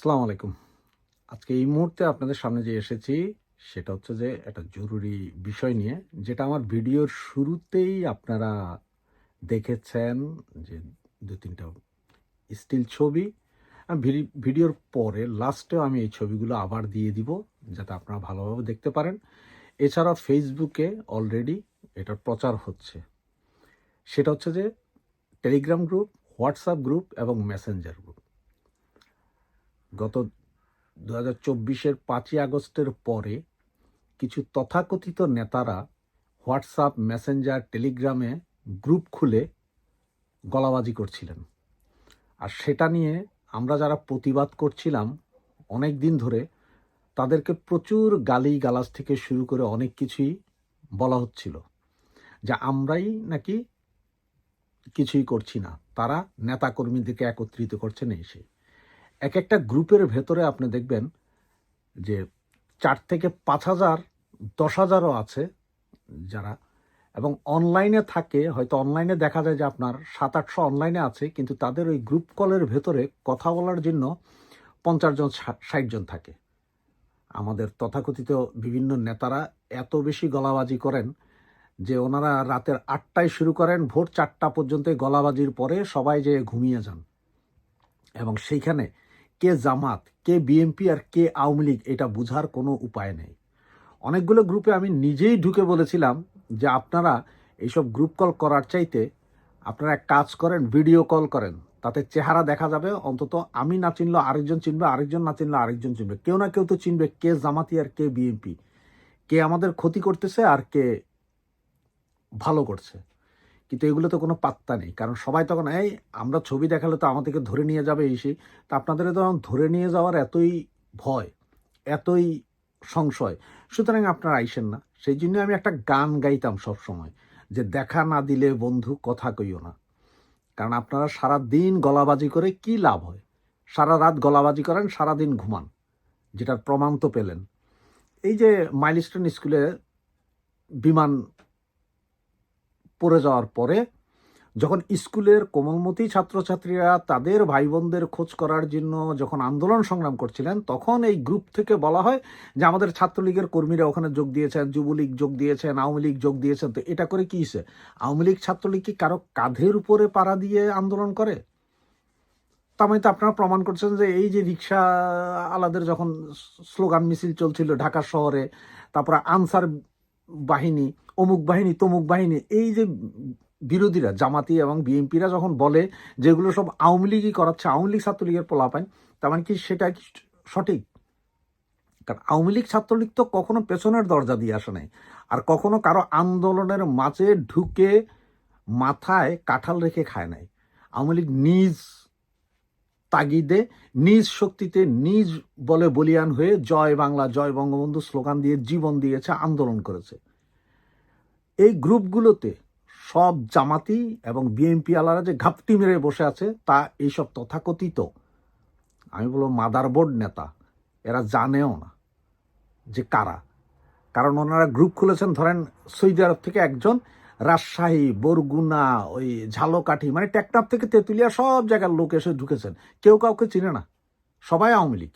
আসসালামু আলাইকুম। আজকে এই মুহূর্তে আপনাদের সামনে যে এসেছি, সেটা হচ্ছে যে একটা জরুরি বিষয় নিয়ে, যেটা আমার ভিডিওর শুরুতেই আপনারা দেখেছেন যে দু তিনটা স্টিল ছবি। ভিডিওর পরে, লাস্টেও আমি এই ছবিগুলো আবার দিয়ে দিব, যাতে আপনারা ভালোভাবে দেখতে পারেন। এছাড়া ফেসবুকে অলরেডি এটার প্রচার হচ্ছে। সেটা হচ্ছে যে টেলিগ্রাম গ্রুপ, হোয়াটসঅ্যাপ গ্রুপ এবং মেসেঞ্জার গ্রুপ। গত দু হাজার চব্বিশের পাঁচই আগস্টের পরে কিছু তথাকথিত নেতারা হোয়াটসঅ্যাপ, মেসেঞ্জার, টেলিগ্রামে গ্রুপ খুলে গলাবাজি করছিলেন। আর সেটা নিয়ে আমরা যারা প্রতিবাদ করছিলাম অনেক দিন ধরে, তাদেরকে প্রচুর গালি গালাজ থেকে শুরু করে অনেক কিছুই বলা হচ্ছিল যে আমরাই নাকি কিছুই করছি না। তারা নেতাকর্মীদেরকে একত্রিত করছেন এই সেই এক একটা গ্রুপের ভেতরে আপনি দেখবেন যে চার থেকে পাঁচ হাজার, দশ হাজারও আছে যারা। এবং অনলাইনে থাকে, হয়তো অনলাইনে দেখা যায় যে আপনার সাত, আটশো অনলাইনে আছে, কিন্তু তাদের ওই গ্রুপ কলের ভেতরে কথা বলার জন্য পঞ্চাশ জন ষাট জন থাকে। আমাদের তথাকথিত বিভিন্ন নেতারা এত বেশি গলাবাজি করেন যে ওনারা রাতের আটটায় শুরু করেন, ভোর চারটা পর্যন্ত গলাবাজির পরে সবাই যে ঘুমিয়ে যান। এবং সেইখানে কে জামাত, কে বিএনপি আর কে আওয়ামী লীগ, এটা বুঝার কোনো উপায় নেই। অনেকগুলো গ্রুপে আমি নিজেই ঢুকে বলেছিলাম যে আপনারা এইসব গ্রুপ কল করার চাইতে আপনারা এক কাজ করেন, ভিডিও কল করেন। তাতে চেহারা দেখা যাবে, অন্তত আমি না চিনলে আরেকজন চিনবে, আরেকজন না চিনলে আরেকজন চিনবে। কেউ না কেউ তো চিনবে কে জামাতি আর কে বিএনপি কে আমাদের ক্ষতি করতেছে আর কে ভালো করছে। কিন্তু এগুলো তো কোনো পাত্তা নেই। কারণ সবাই তখন, এই, আমরা ছবি দেখালে তো আমাদেরকে ধরে নিয়ে যাবে এই সেই। তা আপনাদের তো ধরে নিয়ে যাওয়ার এতই ভয়, এতই সংশয়। সুতরাং আপনারা আইসেন না। সেই জন্য আমি একটা গান গাইতাম সব সময় যে দেখা না দিলে বন্ধু কথা কইও না। কারণ আপনারা সারা দিন গলাবাজি করে কি লাভ হয়? সারা রাত গলাবাজি করেন সারা দিন ঘুমান, যেটার প্রমাণ তো পেলেন। এই যে মাইলস্টোন স্কুলে বিমান পড়ে যাওয়ার পরে যখন স্কুলের কোমলমতি ছাত্রছাত্রীরা তাদের ভাই বোনদের খোঁজ করার জন্য যখন আন্দোলন সংগ্রাম করছিলেন, তখন এই গ্রুপ থেকে বলা হয় যে আমাদের ছাত্রলীগের কর্মীরা ওখানে যোগ দিয়েছেন, যুবলীগ যোগ দিয়েছেন, আওয়ামী লীগ যোগ দিয়েছেন। তো এটা করে কি আওয়ামী লীগ ছাত্রলীগ কি কারও কাঁধের উপরে পাড়া দিয়ে আন্দোলন করে? তার তো আপনারা প্রমাণ করছেন যে এই যে রিক্সা আলাদের যখন স্লোগান মিছিল চলছিল ঢাকা শহরে, তারপরে আনসার বাহিনী অমুক বাহিনী, তমুক বাহিনী, এই যে বিরোধীরা, জামাতি এবং বিএনপিরা যখন বলে যেগুলো সব আওয়ামী লীগই করাচ্ছে, আওয়ামী লীগ ছাত্রলীগের পোলাপান, তার মানে কি সেটা কি সঠিক? কারণ আওয়ামী লীগ, ছাত্রলীগ তো কখনো পেছনের দরজা দিয়ে আসে নাই। আর কখনো কারও আন্দোলনের মাঝে ঢুকে মাথায় কাঁঠাল রেখে খায় নাই। আওয়ামী লীগ নিজ তাগিদে, নিজ শক্তিতে, নিজ বলে বলিয়ান হয়ে জয় বাংলা, জয় বঙ্গবন্ধু স্লোগান দিয়ে জীবন দিয়েছে, আন্দোলন করেছে। এই গ্রুপগুলোতে সব জামাতি এবং বিএনপি আলারা যে ঘাপটি মেরে বসে আছে, তা এইসব তথাকথিত। আমি বলব মাদারবোর্ড নেতা, এরা জানেও না যে কারা। কারণ ওনারা গ্রুপ খুলেছেন, ধরেন সৌদি আরব থেকে একজন, রাজশাহী, বরগুনা, ওই ঝালকাঠি মানে টেকনাফ থেকে তেঁতুলিয়া সব জায়গার লোক এসে ঢুকেছেন। কেউ কাউকে চিনে না। সবাই আওয়ামী লীগ।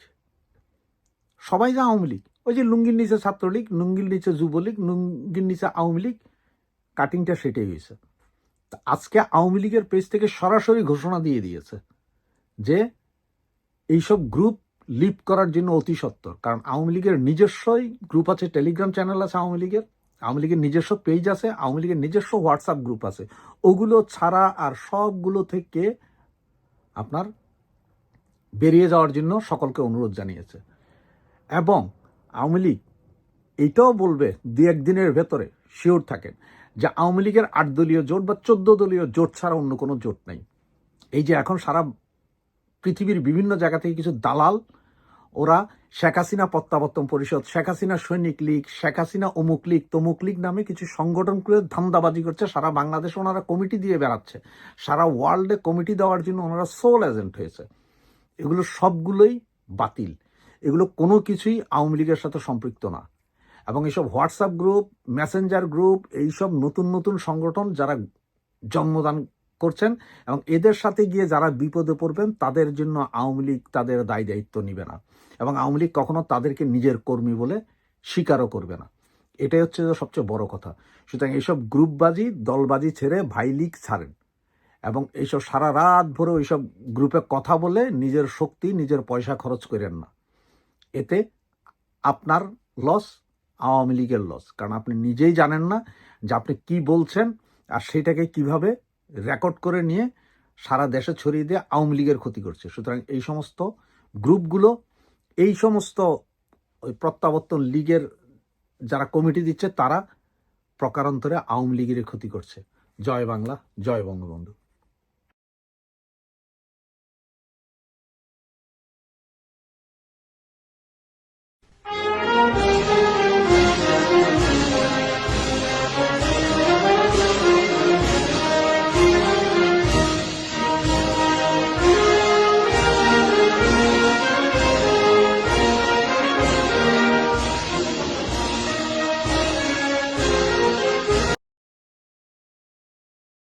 সবাই যে আওয়ামী লীগ। ওই যে লুঙ্গির নিচে ছাত্রলীগ, লুঙ্গির নিচে যুবলীগ, লুঙ্গির নিচে আওয়ামী লীগ কাটিংটা সেটাই হয়েছে। আজকে আওয়ামী লীগের পেজ থেকে সরাসরি ঘোষণা দিয়ে দিয়েছে যে এইসব গ্রুপ লিভ করার জন্য অতি সত্তর। কারণ আওয়ামী লীগের নিজস্বই গ্রুপ আছে টেলিগ্রাম চ্যানেল আছে আওয়ামী লীগের আওয়ামী লীগের নিজস্ব পেজ আছে, আওয়ামী লীগের নিজস্ব হোয়াটসঅ্যাপ গ্রুপ আছে। ওগুলো ছাড়া আর সবগুলো থেকে আপনার বেরিয়ে যাওয়ার জন্য সকলকে অনুরোধ জানিয়েছে। এবং আওয়ামী লীগ এইটাও বলবে দু একদিনের ভেতরে শিওর থাকেন। যে আওয়ামী লীগের আট দলীয় জোট বা চোদ্দ দলীয় জোট ছাড়া অন্য কোনো জোট নেই। এই যে এখন সারা পৃথিবীর বিভিন্ন জায়গা থেকে কিছু দালাল, ওরা শেখ হাসিনা প্রত্যাবর্তন পরিষদ, শেখ হাসিনা সৈনিক লীগ, শেখ হাসিনা অমুক লীগ, তমুক লীগ নামে কিছু সংগঠন করে ধান্দাবাজি করছে। সারা বাংলাদেশে ওনারা কমিটি দিয়ে বেড়াচ্ছে। সারা ওয়ার্ল্ডে কমিটি দেওয়ার জন্য ওনারা সোল এজেন্ট হয়েছে। এগুলো সবগুলোই বাতিল। এগুলো কোনো কিছুই আওয়ামী লীগের সাথে সম্পৃক্ত না। এবং এইসব হোয়াটসঅ্যাপ গ্রুপ মেসেঞ্জার গ্রুপ এইসব নতুন নতুন সংগঠন যারা জন্মদান করছেন এবং এদের সাথে গিয়ে যারা বিপদে পড়বেন, তাদের জন্য আওয়ামী লীগ তাদের দায় দায়িত্ব নিবে না। এবং আওয়ামী লীগ কখনো তাদেরকে নিজের কর্মী বলে স্বীকারও করবে না। এটাই হচ্ছে সবচেয়ে বড় কথা। সুতরাং এইসব গ্রুপবাজি, দলবাজি ছেড়ে ভাই লীগ ছাড়েন। এবং এইসব সারা রাত ভরে ওইসব গ্রুপে কথা বলে নিজের শক্তি, নিজের পয়সা খরচ করেন না। এতে আপনার লস আওয়ামী লীগের লস কারণ আপনি নিজেই জানেন না যে আপনি কি বলছেন আর সেটাকে কীভাবে রেকর্ড করে নিয়ে সারা দেশে ছড়িয়ে দিয়ে আওয়ামী লীগের ক্ষতি করছে। সুতরাং এই সমস্ত গ্রুপগুলো, এই সমস্ত ওই প্রত্যাবর্তন লীগের যারা কমিটি দিচ্ছে, তারা প্রকারান্তরে আওয়ামী লীগের ক্ষতি করছে। জয় বাংলা, জয় বঙ্গবন্ধু।